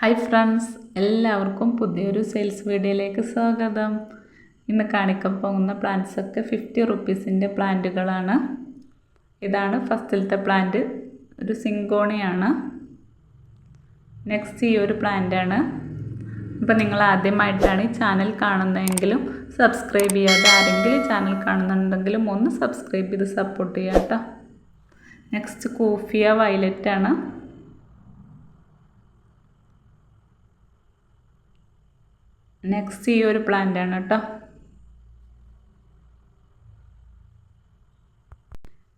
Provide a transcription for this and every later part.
Hi friends എല്ലാവർക്കും പുതിയൊരു sales വീഡിയോയിലേക്ക് സ്വാഗതം. ഇന്ന് കാണിക്കാൻ പോകുന്ന പ്ലാന്റ്സൊക്കെ ഫിഫ്റ്റി റുപ്പീസിന്റെ പ്ലാന്റുകളാണ്. ഇതാണ് ഫസ്റ്റിലത്തെ പ്ലാന്റ് ഒരു സിങ്കോണിയാണ്. നെക്സ്റ്റ് ഈ ഒരു പ്ലാന്റാണ് അപ്പോൾ നിങ്ങൾ ആദ്യമായിട്ടാണ് ഈ ചാനൽ കാണുന്നതെങ്കിലും സബ്സ്ക്രൈബ് ചെയ്യാതെ ആരെങ്കിലും ചാനൽ കാണുന്നുണ്ടെങ്കിലും ഒന്ന് സബ്സ്ക്രൈബ് ചെയ്ത് സപ്പോർട്ട് ചെയ്യാം കേട്ടോ നെക്സ്റ്റ് കൂഫിയ വയലറ്റ് ആണ്. നെക്സ്റ്റ് ഈ ഒരു പ്ലാന്റ് ആണ് കേട്ടോ.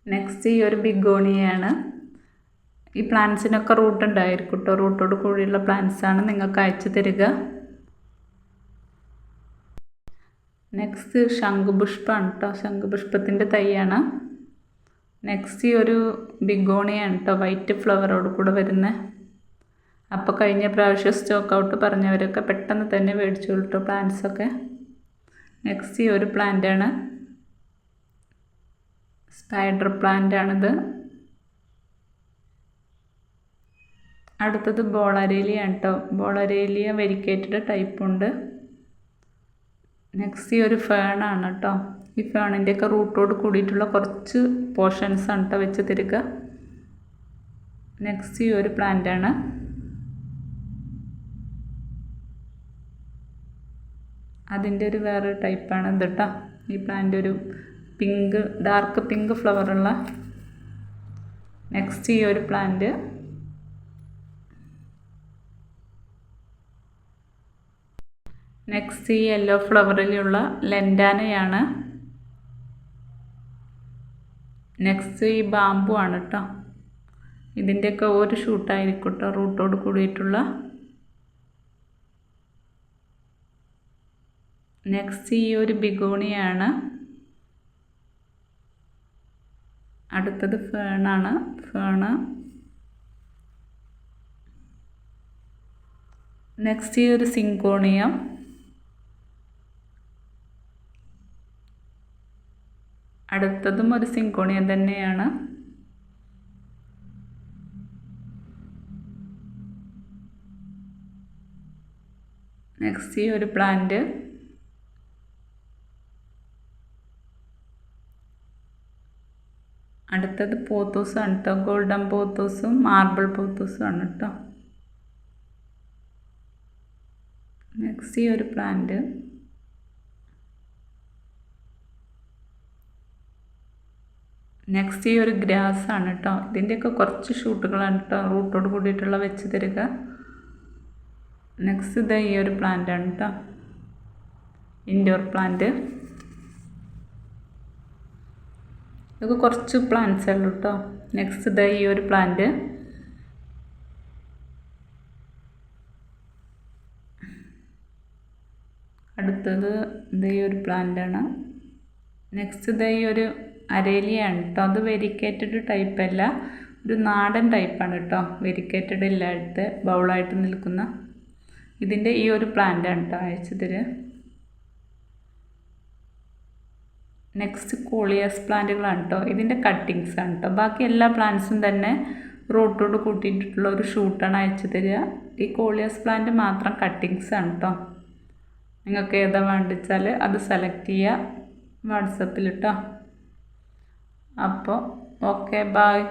നെക്സ്റ്റ് ഈ ഒരു ബിഗോണിയാണ് ഈ പ്ലാന്റ്സിനൊക്കെ റൂട്ട് ഉണ്ടായിരിക്കും കേട്ടോ. റൂട്ടോട് കൂടിയുള്ള പ്ലാന്റ്സ് ആണ് നിങ്ങൾക്ക് അയച്ചു തരിക. നെക്സ്റ്റ് ശംഖുപുഷ്പമാണ് കേട്ടോ. ശംഖുപുഷ്പത്തിന്റെ തൈയാണ്. നെക്സ്റ്റ് ഈ ഒരു ബിഗോണിയാണ് കേട്ടോ. വൈറ്റ് ഫ്ലവറോട് കൂടെ വരുന്നത് അപ്പോൾ കഴിഞ്ഞ പ്രാവശ്യം സ്റ്റോക്ക് ഔട്ട് പറഞ്ഞവരൊക്കെ പെട്ടെന്ന് തന്നെ മേടിച്ചു കിട്ടും പ്ലാന്റ്സൊക്കെ നെക്സ്റ്റ് ഈ ഒരു പ്ലാന്റാണ് സ്പൈഡർ പ്ലാന്റാണിത് അടുത്തത് ബോളരേലിയ കേട്ടോ. ബോളരേലിയ വെരിക്കേറ്റഡ് ടൈപ്പുണ്ട് നെക്സ്റ്റ് ഈ ഒരു ഫേണാണ് കേട്ടോ. ഈ ഫേണിന്റെയൊക്കെ റൂട്ടോട് കൂടിയിട്ടുള്ള കുറച്ച് പോർഷൻസ് ആണ് കേട്ടോ വെച്ച് തരിക. നെക്സ്റ്റ് ഈ ഒരു പ്ലാന്റാണ് അതിന്റെ ഒരു വേറൊരു ടൈപ്പാണ് ഇത് കേട്ടോ ഈ പ്ലാന്റ് ഒരു പിങ്ക് ഡാർക്ക് പിങ്ക് ഫ്ലവറുള്ള നെക്സ്റ്റ് ഈ ഒരു പ്ലാന്റ് നെക്സ്റ്റ് ഈ യെല്ലോ ഫ്ലവറിലുള്ള ലെൻഡാനയാണ് നെക്സ്റ്റ് ഈ ബാമ്പു ആണ് കേട്ടോ ഇതിന്റെയൊക്കെ ഒരു ഷൂട്ടായിരിക്കും കേട്ടോ റൂട്ടോട് കൂടിയിട്ടുള്ള. നെക്സ്റ്റ് ഈ ഒരു ബിഗോണിയാണ്. അടുത്തത് ഫേണാണ് ഫേണ് നെക്സ്റ്റ് ഈ ഒരു സിങ്കോണിയം. അടുത്തതും ഒരു സിങ്കോണിയം തന്നെയാണ്. നെക്സ്റ്റ് ഈ ഒരു പ്ലാന്റ് അടുത്തത് പോത്തൂസാണ് കേട്ടോ ഗോൾഡൻ പോത്തൂസും മാർബിൾ പോത്തൂസും ആണ് കേട്ടോ നെക്സ്റ്റ് ഈ ഒരു പ്ലാന്റ് നെക്സ്റ്റ് ഈ ഒരു ഗ്രാസ് ആണ് കേട്ടോ ഇതിന്റെയൊക്കെ കുറച്ച് ഷൂട്ടുകളാണ് കേട്ടോ റൂട്ടോട് കൂടിയിട്ടുള്ള വെച്ച് തരിക. നെക്സ്റ്റ് ഇത് ഈ ഒരു പ്ലാന്റ് ആണ് കേട്ടോ ഇൻഡോർ പ്ലാന്റ് ഇതൊക്കെ കുറച്ച് പ്ലാന്റ്സ് ഉള്ളൂ കേട്ടോ നെക്സ്റ്റ് ഇതാ ഈ ഒരു പ്ലാന്റ് അടുത്തത് ഇതേ ഒരു പ്ലാന്റാണ് നെക്സ്റ്റ് ഇതേ ഒരു അരേലിയാണ് കേട്ടോ അത് വെരിക്കേറ്റഡ് ടൈപ്പ് അല്ല. ഒരു നാടൻ ടൈപ്പാണ് കേട്ടോ വെരിക്കേറ്റഡ് ഇല്ലാത്ത ബൗളായിട്ട് നിൽക്കുന്ന ഇതിന്റെ ഈ ഒരു പ്ലാന്റാണ് കേട്ടോ അയച്ചതിൽ നെക്സ്റ്റ് കോളിയസ് പ്ലാന്റുകളാണ് കേട്ടോ ഇതിന്റെ കട്ടിങ്സ് ആണ് കേട്ടോ ബാക്കി എല്ലാ പ്ലാന്റ്സും തന്നെ റൂട്ടോട് കൂട്ടിയിട്ടുള്ള ഒരു ഷൂട്ടാണ് അയച്ചു തരിക. ഈ കോളിയസ് പ്ലാന്റ് മാത്രം കട്ടിങ്സ് ആണ് കേട്ടോ നിങ്ങൾക്ക് ഏതാ വേണ്ടിച്ചാൽ അത് സെലക്ട് ചെയ്യുക. വാട്സപ്പിൽ കേട്ടോ അപ്പോൾ ഓക്കെ ബായ്